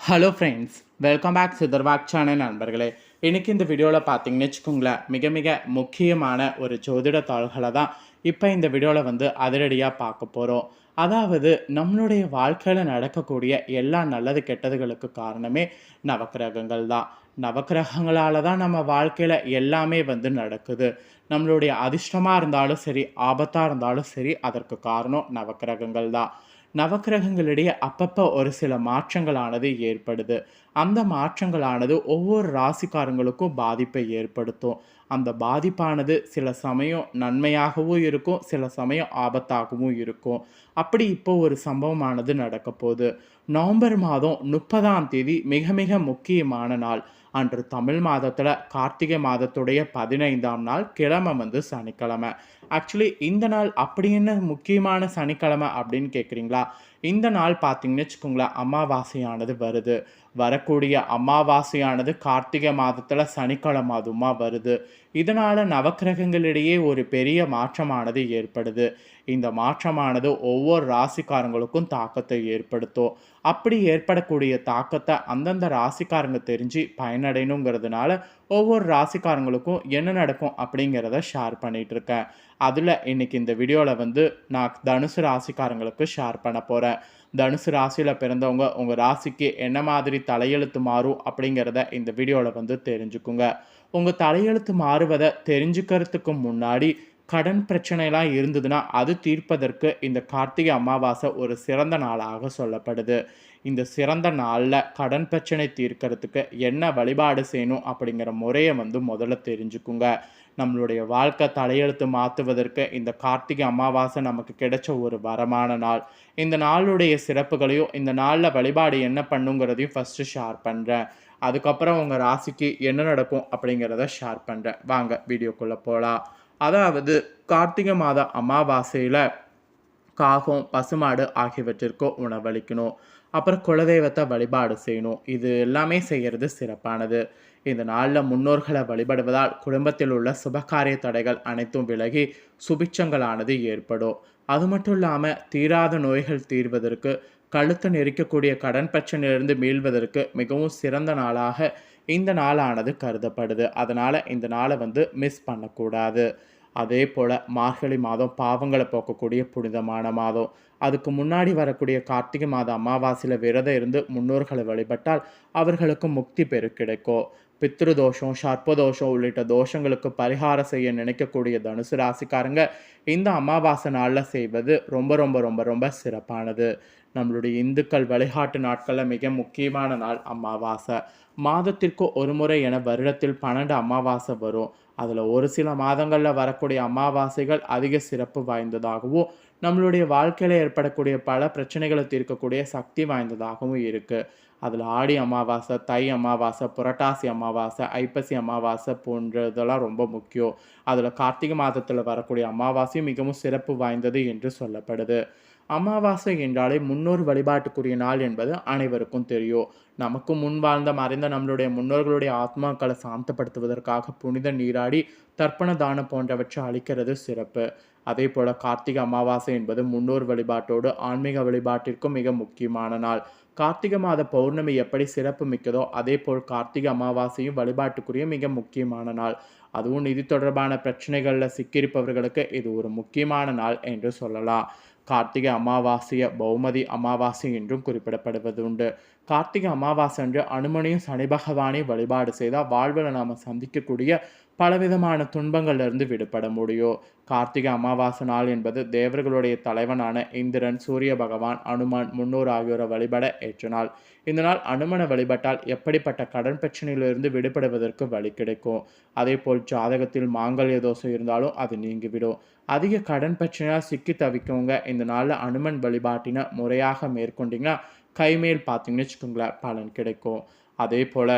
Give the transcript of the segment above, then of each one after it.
Hello friends welcome back சிதர்வாக் channel நண்பர்களே. இன்றைக்கி இந்த வீடியோவில் பார்த்தீங்கன்னு வச்சுக்கோங்களேன் மிக மிக முக்கியமான ஒரு ஜோதிட தாள்களை தான் இப்போ இந்த வீடியோவில் வந்து அதிரடியாக பார்க்க போகிறோம் அதாவது நம்மளுடைய வாழ்க்கையில் நடக்கக்கூடிய எல்லா நல்லது கெட்டதுகளுக்கு காரணமே நவக்கிரகங்கள் தான். நவக்கிரகங்களால் தான் நம்ம வாழ்க்கையில் எல்லாமே வந்து நடக்குது. நம்மளுடைய அதிர்ஷ்டமாக இருந்தாலும் சரி ஆபத்தாக இருந்தாலும் சரி அதற்கு காரணம் நவக்கிரகங்கள் தான். நவக்கிரகங்களிடையே அப்பப்போ ஒரு சில மாற்றங்களானது ஏற்படுது. அந்த மாற்றங்களானது ஒவ்வொரு ராசிக்காரங்களுக்கும் பாதிப்பை ஏற்படுத்தும். அந்த பாதிப்பானது சில சமயம் நன்மையாகவும் இருக்கும் சில சமயம் ஆபத்தாகவும் இருக்கும். அப்படி இப்போ ஒரு சம்பவமானது நடக்க போகுது நவம்பர் மாதம் முப்பதாம் தேதி மிக மிக முக்கியமான நாள். அன்று தமிழ் மாதத்தில் கார்த்திகை மாதத்துடைய பதினைந்தாம் நாள் கிழமை வந்து சனிக்கிழமை. ஆக்சுவலி இந்த நாள் அப்படி என்ன முக்கியமான சனிக்கிழமை அப்படின்னு கேட்குறீங்களா இந்த நாள் பார்த்தீங்கன்னு வச்சுக்கோங்களேன் அமாவாசையானது வருது. வரக்கூடிய அமாவாசையானது கார்த்திகை மாதத்தில் சனிக்கிழமை அதுமா வருது. இதனால் நவக்கிரகங்களிடையே ஒரு பெரிய மாற்றமானது ஏற்படுது. இந்த மாற்றமானது ஒவ்வொரு ராசிக்காரங்களுக்கும் தாக்கத்தை ஏற்படுத்தும். அப்படி ஏற்படக்கூடிய தாக்கத்தை அந்தந்த ராசிக்காரங்க தெரிஞ்சு பயனடையணுங்கிறதுனால ஒவ்வொரு ராசிக்காரங்களுக்கும் என்ன நடக்கும் அப்படிங்கிறத ஷேர் பண்ணிகிட்ருக்கேன் அதில் இன்றைக்கி இந்த வீடியோவில் வந்து நான் தனுசு ராசிக்காரங்களுக்கு ஷேர் பண்ண போகிறேன் தனுசு ராசியில் பிறந்தவங்க உங்கள் ராசிக்கு என்ன மாதிரி தலையெழுத்து மாறும் அப்படிங்கிறத இந்த வீடியோவில் வந்து தெரிஞ்சுக்குங்க. உங்கள் தலையெழுத்து மாறுவதை தெரிஞ்சுக்கிறதுக்கு முன்னாடி கடன் பிரச்சனைலாம் இருந்ததுன்னா அது தீர்ப்பதற்கு இந்த கார்த்திகை அமாவாசை ஒரு சிறந்த நாளாக சொல்லப்படுது. இந்த சிறந்த நாளில் கடன் பிரச்சனை தீர்க்கறதுக்கு என்ன வழிபாடு செய்யணும் அப்படிங்கிற முறையை வந்து முதல்ல தெரிஞ்சுக்குங்க. நம்மளுடைய வாழ்க்கை தலையெழுத்து மாற்றுவதற்கு இந்த கார்த்திகை அமாவாசை நமக்கு கிடைச்ச ஒரு வரமான நாள். இந்த நாளுடைய சிறப்புகளையும் இந்த நாளில் வழிபாடு என்ன பண்ணுங்கிறதையும் ஃபஸ்ட்டு ஷேர் பண்ணுறேன் அதுக்கப்புறம் உங்கள் ராசிக்கு என்ன நடக்கும் அப்படிங்கிறத ஷேர் பண்ணுறேன் வாங்க வீடியோக்குள்ளே போகலாம் அதாவது கார்த்திகை மாத அமாவாசையில் காகம் பசுமாடு ஆகியவற்றிற்கோ உணவளிக்கணும். அப்புறம் குலதெய்வத்தை வழிபாடு செய்யணும். இது எல்லாமே செய்கிறது சிறப்பானது. இந்த நாளில் முன்னோர்களை வழிபடுவதால் குடும்பத்தில் உள்ள சுபகாரிய தடைகள் அனைத்தும் விலகி சுபிச்சங்களானது ஏற்படும். அது மட்டும் இல்லாமல் தீராத நோய்கள் தீர்வதற்கு கழுத்தை நெரிக்கக்கூடிய கடன் பிரச்சனையிலிருந்து மீள்வதற்கு மிகவும் சிறந்த நாளாக இந்த நாளானது கருதப்படுது. அதனால் இந்த நாளை வந்து மிஸ் பண்ணக்கூடாது. அதே போல் மார்கழி மாதம் பாவங்களை போக்கக்கூடிய புனிதமான மாதம். அதுக்கு முன்னாடி வரக்கூடிய கார்த்திகை மாத அமாவாசையில் விரதம் இருந்து முன்னோர்களை வழிபட்டால் அவர்களுக்கு முக்தி பெரு கிடைக்கும். பித்ரு தோஷம் சர்ப்பதோஷம் உள்ளிட்ட தோஷங்களுக்கு பரிகாரம் செய்ய நினைக்கக்கூடிய தனுசு ராசிக்காரங்க இந்த அமாவாசை நாளில் செய்வது ரொம்ப ரொம்ப ரொம்ப ரொம்ப சிறப்பானது. நம்மளுடைய இந்துக்கள் வழிகாட்டு நாட்களில் மிக முக்கியமான நாள் அமாவாசை. மாதத்திற்கு ஒரு முறை என வருடத்தில் பன்னெண்டு அமாவாசை வரும். அதில் ஒரு சில மாதங்களில் வரக்கூடிய அமாவாசைகள் அதிக சிறப்பு வாய்ந்ததாகவும் நம்மளுடைய வாழ்க்கையில் ஏற்படக்கூடிய பல பிரச்சனைகளை தீர்க்கக்கூடிய சக்தி வாய்ந்ததாகவும் இருக்குது அதில் ஆடி அமாவாசை தை அமாவாசை புரட்டாசி அமாவாசை ஐப்பசி அமாவாசை போன்றதெல்லாம் ரொம்ப முக்கியம். அதில் கார்த்திகை மாதத்தில் வரக்கூடிய அமாவாசையும் மிகவும் சிறப்பு வாய்ந்தது என்று சொல்லப்படுது. அமாவாசை என்றாலே முன்னோர் வழிபாட்டுக்குரிய நாள் என்பது அனைவருக்கும் தெரியும். நமக்கு முன் வாழ்ந்த மறைந்த நம்மளுடைய முன்னோர்களுடைய ஆத்மாக்களை சாந்தப்படுத்துவதற்காக புனித நீராடி தர்ப்பண தானம் போன்றவற்றை அளிக்கிறது சிறப்பு. அதே போல கார்த்திகை அமாவாசை என்பது முன்னோர் வழிபாட்டோடு ஆன்மீக வழிபாட்டிற்கும் மிக முக்கியமான நாள். கார்த்திகை மாத பௌர்ணமி எப்படி சிறப்பு மிக்கதோ அதே போல் கார்த்திகை அமாவாசையும் வழிபாட்டுக்குரிய மிக முக்கியமான நாள். அதுவும் நிதி தொடர்பான பிரச்சனைகளில் சிக்கியிருப்பவர்களுக்கு இது ஒரு முக்கியமான நாள் என்று சொல்லலாம். கார்த்திகை அமாவாசைய பௌமதி அமாவாசை என்றும் குறிப்பிடப்படுவது உண்டு கார்த்திகை அமாவாசை அன்று அனுமனையும் சனி பகவானை வழிபாடு செய்தால் வாழ்வில் நாம் சந்திக்கக்கூடிய பலவிதமான துன்பங்களிலிருந்து விடுபட முடியும். கார்த்திகை அமாவாசை நாள் என்பது தேவர்களுடைய தலைவனான இந்திரன் சூரிய பகவான் அனுமான் முன்னோர் ஆகியோரை வழிபட ஏற்ற நாள். இந்த நாள் அனுமனை வழிபட்டால் எப்படிப்பட்ட கடன் பிரச்சனையிலிருந்து விடுபடுவதற்கு வழி கிடைக்கும். அதே போல் ஜாதகத்தில் மாங்கல்ய தோஷம் இருந்தாலும் அது நீங்கிவிடும். அதிக கடன் பிரச்சனையாக சிக்கி தவிக்கவங்க இந்த நாளில் அனுமன் வழிபாட்டினை முறையாக மேற்கொண்டிங்கன்னா கைமேல் பார்த்தீங்கன்னு வச்சுக்கோங்களேன் பலன் கிடைக்கும். அதே போல்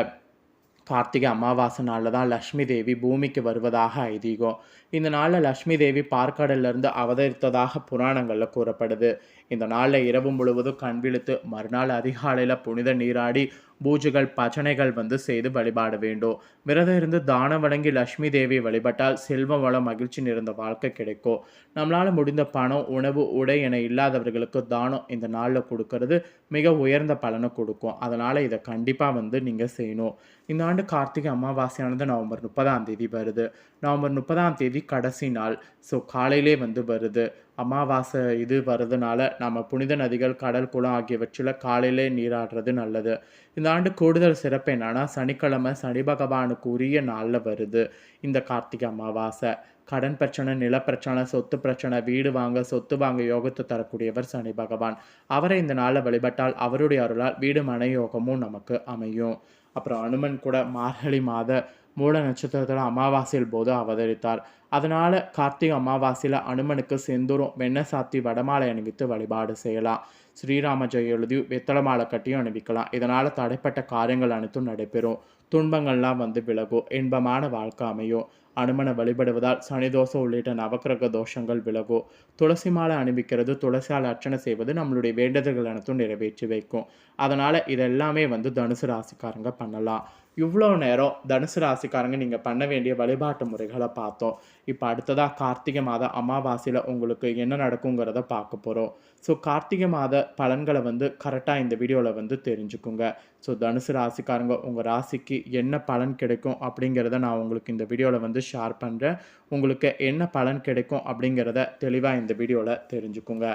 கார்த்திகை அமாவாசை நாளில் தான் லக்ஷ்மி தேவி பூமிக்கு வருவதாக ஐதீகம். இந்த நாளில் லக்ஷ்மி தேவி பார்க்கடல்லிருந்து அவதரித்ததாக புராணங்களில் கூறப்படுது. இந்த நாளில் இரவு முழுவதும் கண்விழுத்து மறுநாள் அதிகாலையில் புனித நீராடி பூஜைகள் பஜனைகள் வந்து செய்து வழிபாட வேண்டும். விரதம் இருந்து தானம் வழங்கி லட்சுமி தேவி வழிபட்டால் செல்வம் வளம் மகிழ்ச்சி நிறைந்த வாழ்க்கை கிடைக்கும். நம்மளால் முடிந்த பணம் உணவு உடை என இல்லாதவர்களுக்கு தானம் இந்த நாளில் கொடுக்கறது மிக உயர்ந்த பலனை கொடுக்கும். அதனால் இதை கண்டிப்பாக வந்து நீங்கள் செய்யணும். இந்த ஆண்டு கார்த்திகை அமாவாசையானது நவம்பர் முப்பதாம் தேதி வருது. நவம்பர் முப்பதாம் தேதி கடைசி நாள். ஸோ காலையிலே வந்து வருது. அமாவாசை இது வர்றதுனால நம்ம புனித நதிகள் கடல் குளம் ஆகியவற்றில் காலையிலே நீராடுறது நல்லது. இந்த ஆண்டு கூடுதல் சிறப்பு என்னன்னா சனிக்கிழமை சனி பகவானுக்கு உரிய நாளில் வருது இந்த கார்த்திகை அமாவாசை. கடன் பிரச்சனை நிலப்பிரச்சனை சொத்து பிரச்சனை வீடு வாங்க சொத்து வாங்க யோகத்தை தரக்கூடியவர் சனி பகவான். அவரை இந்த நாளில் வழிபட்டால் அவருடைய அருளால் வீடு மன யோகமும் நமக்கு அமையும். அப்புறம் அனுமன் கூட மார்கழி மாத மூல நட்சத்திரத்தில் அமாவாசையில் போது அவதரித்தார். அதனால் கார்த்திகை அமாவாசையில் அனுமனுக்கு செந்தூரம் வெண்ணெய் சாத்தி வடமாலை அணிவித்து வழிபாடு செய்யலாம். ஸ்ரீராம ஜெய எழுதி வெத்தலை மாலை கட்டியும் அணிவிக்கலாம். இதனால் தடைப்பட்ட காரியங்கள் அனைத்தும் நடைபெறும். துன்பங்கள்லாம் வந்து விலகும். இன்பமான வாழ்க்கை அமையும். அனுமனை வழிபடுவதால் சனிதோஷம் உள்ளிட்ட நவக்கிரக தோஷங்கள் விலகும். துளசி மாலை அணிவிக்கிறது துளசியால் அர்ச்சனை செய்வது நம்மளுடைய வேண்டுதல்கள் அனைத்தும் நிறைவேற்றி வைக்கும். அதனால் இதெல்லாமே வந்து தனுசு ராசிக்காரங்க பண்ணலாம். இவ்வளோ நேரம் தனுசு ராசிக்காரங்க நீங்கள் பண்ண வேண்டிய வழிபாட்டு முறைகளை பார்த்தோம். இப்போ அடுத்ததாக கார்த்திகை மாத அமாவாசையில் உங்களுக்கு என்ன நடக்குங்கிறத பார்க்க போகிறோம் ஸோ கார்த்திகை மாத பலன்களை வந்து கரெக்டாக இந்த வீடியோவில் வந்து தெரிஞ்சுக்குங்க. ஸோ தனுசு ராசிக்காரங்க உங்கள் ராசிக்கு என்ன பலன் கிடைக்கும் அப்படிங்கிறத நான் உங்களுக்கு இந்த வீடியோவில் வந்து ஷேர் பண்ணுறேன் உங்களுக்கு என்ன பலன் கிடைக்கும் அப்படிங்கிறத தெளிவாக இந்த வீடியோவில் தெரிஞ்சுக்குங்க.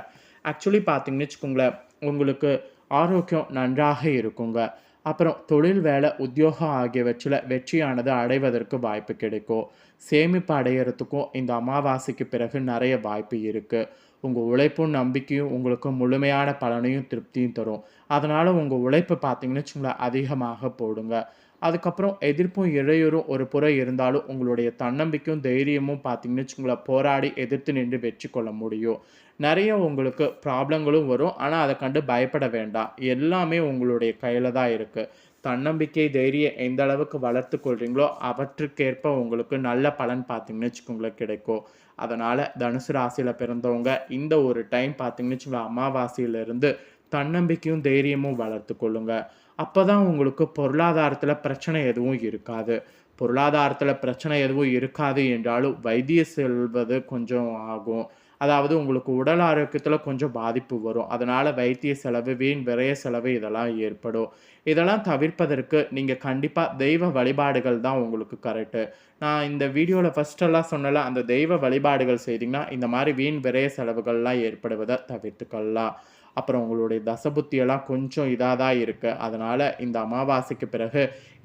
ஆக்சுவலி பார்த்தீங்கன்னு வச்சுக்கோங்களேன் உங்களுக்கு ஆரோக்கியம் நன்றாக இருக்குங்க. அப்புறம் தொழில் வேலை உத்தியோகம் ஆகியவற்றில் வெற்றியானது அடைவதற்கு வாய்ப்பு கிடைக்கும். சேமிப்பு அடையிறதுக்கும் இந்த அமாவாசைக்கு பிறகு நிறைய வாய்ப்பு இருக்குது உங்கள் உழைப்பும் நம்பிக்கையும் உங்களுக்கு முழுமையான பலனையும் திருப்தியும் தரும். அதனால் உங்கள் உழைப்பு பார்த்தீங்கன்னு வச்சுங்களேன் அதிகமாக போடுங்க. அதுக்கப்புறம் எதிர்ப்பும் இடையூறும் ஒரு புறம் இருந்தாலும் உங்களுடைய தன்னம்பிக்கையும் தைரியமும் பார்த்தீங்கன்னு வச்சுங்களேன் போராடி எதிர்த்து நின்று வெற்றி கொள்ள முடியும். நிறைய உங்களுக்கு ப்ராப்ளங்களும் வரும். ஆனால் அதை கண்டு பயப்பட வேண்டாம். எல்லாமே உங்களுடைய கையில் தான் இருக்குது தன்னம்பிக்கை தைரியம் எந்த அளவுக்கு வளர்த்து கொள்கிறீங்களோ அவற்றுக்கேற்ப உங்களுக்கு நல்ல பலன் பார்த்தீங்கன்னு வச்சுக்கோங்களேன் கிடைக்கும். அதனால் தனுசு ராசியில் பிறந்தவங்க இந்த ஒரு டைம் பார்த்தீங்கன்னு வச்சுக்கோங்களேன் அமாவாசையிலிருந்து தன்னம்பிக்கையும் தைரியமும் வளர்த்து கொள்ளுங்க. அப்போ தான் உங்களுக்கு பொருளாதாரத்தில் பிரச்சனை எதுவும் இருக்காது. பொருளாதாரத்தில் பிரச்சனை எதுவும் இருக்காது என்றாலும் வைத்திய செல்வது கொஞ்சம் ஆகும். அதாவது உங்களுக்கு உடல் ஆரோக்கியத்தில் கொஞ்சம் பாதிப்பு வரும். அதனால் வைத்திய செலவு வீண் விரைய செலவு இதெல்லாம் ஏற்படும். இதெல்லாம் தவிர்ப்பதற்கு நீங்கள் கண்டிப்பாக தெய்வ வழிபாடுகள் தான் உங்களுக்கு கரெக்டு நான் இந்த வீடியோவில் ஃபஸ்ட்டெல்லாம் சொன்னல அந்த தெய்வ வழிபாடுகள் செய்திங்கன்னா இந்த மாதிரி வீண் விரைய செலவுகள்லாம் ஏற்படுவதை தவிர்த்துக்கலாம் அப்புறம் உங்களுடைய தசபுத்தியெல்லாம் கொஞ்சம் இதாக தான் இருக்குது அதனால் இந்த அமாவாசைக்கு பிறகு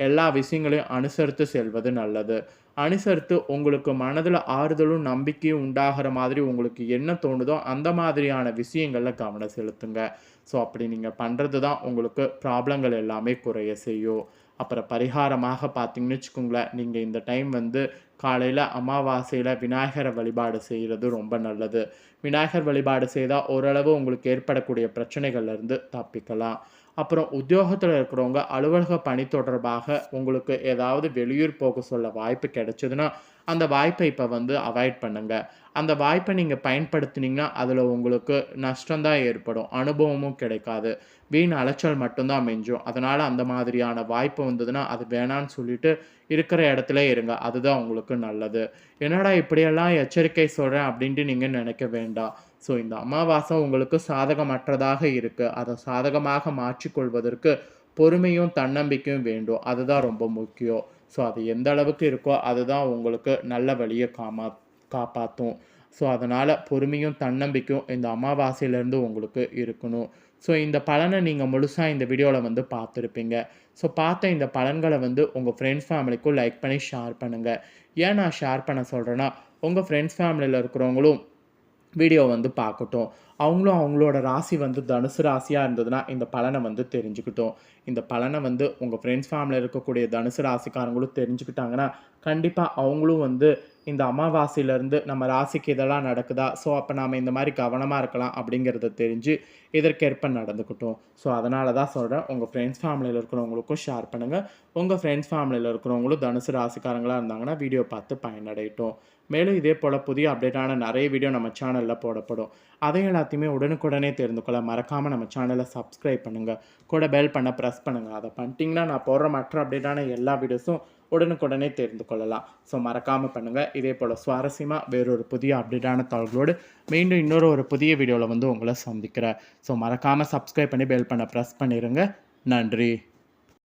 எல்லா விஷயங்களையும் அனுசரித்து செல்வது நல்லது. அனுசரித்து உங்களுக்கு மனதில் ஆறுதலும் நம்பிக்கையும் உண்டாகிற மாதிரி உங்களுக்கு என்ன தோணுதோ அந்த மாதிரியான விஷயங்களில் கவனம் செலுத்துங்க. ஸோ அப்படி நீங்கள் பண்ணுறது தான் உங்களுக்கு ப்ராப்ளங்கள் எல்லாமே குறைய செய்யும். அப்புறம் பரிகாரமாக பார்த்தீங்கன்னு வச்சுக்கோங்களேன் நீங்கள் இந்த டைம் வந்து காலையில் அமாவாசையில் விநாயகரை வழிபாடு செய்கிறது ரொம்ப நல்லது. விநாயகர் வழிபாடு செய்தால் ஓரளவு உங்களுக்கு ஏற்படக்கூடிய பிரச்சனைகள்லேருந்து தப்பிக்கலாம். அப்புறம் உத்தியோகத்தில் இருக்கிறவங்க அலுவலக பணி தொடர்பாக உங்களுக்கு ஏதாவது வெளியூர் போக சொல்ல வாய்ப்பு கிடைச்சதுன்னா அந்த வாய்ப்பை இப்போ வந்து அவாய்ட் பண்ணுங்கள் அந்த வாய்ப்பை நீங்கள் பயன்படுத்தினீங்கன்னா அதில் உங்களுக்கு நஷ்டம்தான் ஏற்படும். அனுபவமும் கிடைக்காது. வீண் அலைச்சல் மட்டும்தான் மெஞ்சும் அதனால் அந்த மாதிரியான வாய்ப்பு வந்ததுன்னா அது வேணான்னு சொல்லிட்டு இருக்கிற இடத்துல இருங்க. அதுதான் உங்களுக்கு நல்லது. என்னடா இப்படியெல்லாம் எச்சரிக்கை சொல்கிறேன் அப்படின்ட்டு நீங்கள் நினைக்க வேண்டாம். ஸோ இந்த அமாவாசை உங்களுக்கு சாதகமற்றதாக இருக்குது அதை சாதகமாக மாற்றிக்கொள்வதற்கு பொறுமையும் தன்னம்பிக்கையும் வேண்டும். அதுதான் ரொம்ப முக்கியம். ஸோ அது எந்த அளவுக்கு இருக்கோ அதுதான் உங்களுக்கு நல்ல வழியை காமா காப்பாற்றும் ஸோ அதனால் பொறுமையும் தன்னம்பிக்கையும் இந்த அமாவாசையிலேருந்து உங்களுக்கு இருக்கணும். ஸோ இந்த பலனை நீங்கள் முழுசாக இந்த வீடியோவில் வந்து பார்த்துருப்பீங்க. ஸோ பார்த்த இந்த பலன்களை வந்து உங்கள் ஃப்ரெண்ட்ஸ் ஃபேமிலிக்கும் லைக் பண்ணி ஷேர் பண்ணுங்கள் ஏன் நான் ஷேர் பண்ண சொல்கிறேன்னா உங்கள் ஃப்ரெண்ட்ஸ் ஃபேமிலியில் இருக்கிறவங்களும் வீடியோ வந்து பார்க்கட்டும். அவங்களும் அவங்களோட ராசி வந்து தனுசு ராசியாக இருந்ததுன்னா இந்த பலனை வந்து தெரிஞ்சுக்கிட்டோம். இந்த பலனை வந்து உங்கள் ஃப்ரெண்ட்ஸ் ஃபேமிலியில் இருக்கக்கூடிய தனுசு ராசிக்காரங்களும் தெரிஞ்சுக்கிட்டாங்கன்னா கண்டிப்பாக அவங்களும் வந்து இந்த அமாவாசையிலேருந்து நம்ம ராசிக்கு இதெல்லாம் நடக்குதா? ஸோ அப்போ நாம் இந்த மாதிரி கவனமாக இருக்கலாம் அப்படிங்கிறத தெரிஞ்சு இதற்கேற்ப நடந்துக்கிட்டோம். ஸோ அதனால தான் சொல்கிறேன் உங்கள் ஃப்ரெண்ட்ஸ் ஃபேமிலியில் இருக்கிறவங்களுக்கும் ஷேர் பண்ணுங்கள் உங்கள் ஃப்ரெண்ட்ஸ் ஃபேமிலியில் இருக்கிறவங்களும் தனுசு ராசிக்காரங்களாக இருந்தாங்கன்னா வீடியோ பார்த்து பயனடையட்டும். மேலும் இதே போல் புதிய அப்டேட்டான நிறைய வீடியோ நம்ம சேனலில் போடப்படும். அதையும் எல்லாத்தையுமே உடனுக்குடனே தெரிந்து கொள்ள மறக்காமல் நம்ம சேனலை சப்ஸ்கிரைப் பண்ணுங்கள் கூட பெல் பண்ண ப்ரெஸ் பண்ணுங்கள் அதை பண்ணிட்டீங்கன்னா நான் போடுற மற்ற அப்டேட்டான எல்லா வீடியோஸும் உடனுக்குடனே தெரிந்து கொள்ளலாம். ஸோ மறக்காமல் பண்ணுங்கள் இதே போல் சுவாரஸ்யமாக வேறொரு புதிய அப்டேட்டான தகவலோடு மீண்டும் இன்னொரு ஒரு புதிய வீடியோவில் வந்து உங்களை சந்திக்கிறேன். ஸோ மறக்காமல் சப்ஸ்கிரைப் பண்ணி பெல் பண்ண ப்ரெஸ் பண்ணிடுங்க நன்றி.